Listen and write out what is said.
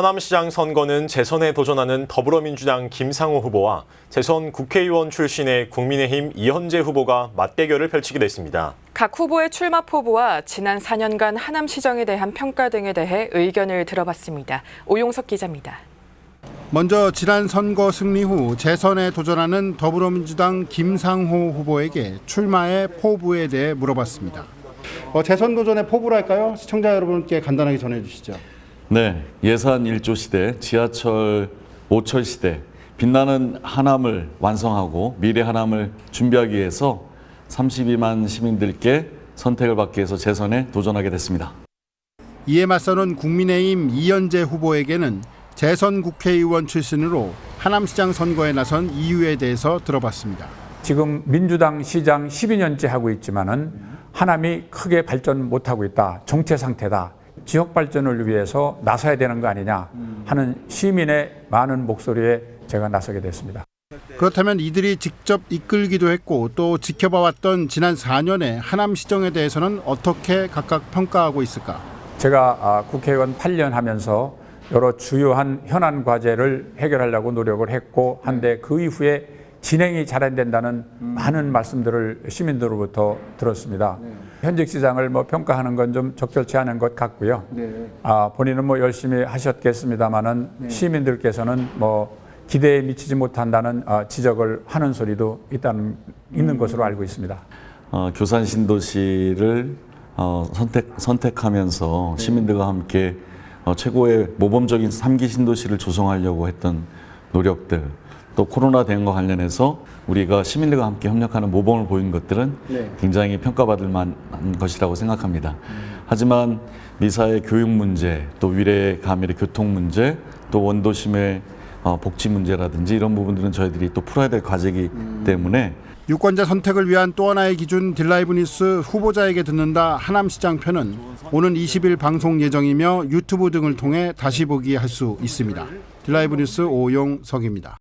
하남시장 선거는 재선에 도전하는 더불어민주당 김상호 후보와 재선 국회의원 출신의 국민의힘 이현재 후보가 맞대결을 펼치게 됐습니다. 각 후보의 출마 포부와 지난 4년간 하남시정에 대한 평가 등에 대해 의견을 들어봤습니다. 오용석 기자입니다. 먼저 지난 선거 승리 후 재선에 도전하는 더불어민주당 김상호 후보에게 출마의 포부에 대해 물어봤습니다. 어, 재선 도전의 포부랄까요? 시청자 여러분께 간단하게 전해주시죠. 네, 예산 1조 시대, 지하철 5철 시대, 빛나는 하남을 완성하고 미래 하남을 준비하기 위해서 32만 시민들께 선택을 받기 위해서 재선에 도전하게 됐습니다. 이에 맞서는 국민의힘 이현재 후보에게는 재선 국회의원 출신으로 하남시장 선거에 나선 이유에 대해서 들어봤습니다. 지금 민주당 시장 12년째 하고 있지만은 하남이 크게 발전 못하고 있다. 정체 상태다. 지역 발전을 위해서 나서야 되는 거 아니냐 하는 시민의 많은 목소리에 제가 나서게 됐습니다. 그렇다면 이들이 직접 이끌기도 했고 또 지켜봐왔던 지난 4년의 하남 시정에 대해서는 어떻게 각각 평가하고 있을까? 제가 아, 국회의원 8년 하면서 여러 주요한 현안 과제를 해결하려고 노력을 했고 한데 그 이후에 진행이 잘 안 된다는 많은 말씀들을 시민들로부터 들었습니다. 현직 시장을 뭐 평가하는 건 좀 적절치 않은 것 같고요. 아, 본인은 뭐 열심히 하셨겠습니다만은 시민들께서는 뭐 기대에 미치지 못한다는 아, 지적을 하는 소리도 있다는 있는 것으로 알고 있습니다. 어, 교산 신도시를 어, 선택, 선택하면서 시민들과 함께 어, 최고의 모범적인 3기 신도시를 조성하려고 했던 노력들 또 코로나 대응과 관련해서 우리가 시민들과 함께 협력하는 모범을 보인 것들은 굉장히 평가받을 만한 것이라고 생각합니다. 하지만 미사의 교육 문제, 또 위례 가밀의 교통 문제, 또 원도심의 어, 복지 문제라든지 이런 부분들은 저희들이 또 풀어야 될 과제이기 때문에 유권자 선택을 위한 또 하나의 기준 딜라이브 뉴스 후보자에게 듣는다 하남시장 편은 오는 20일 방송 예정이며 유튜브 등을 통해 다시 보기 할 수 있습니다. 딜라이브 뉴스 오용 석입니다.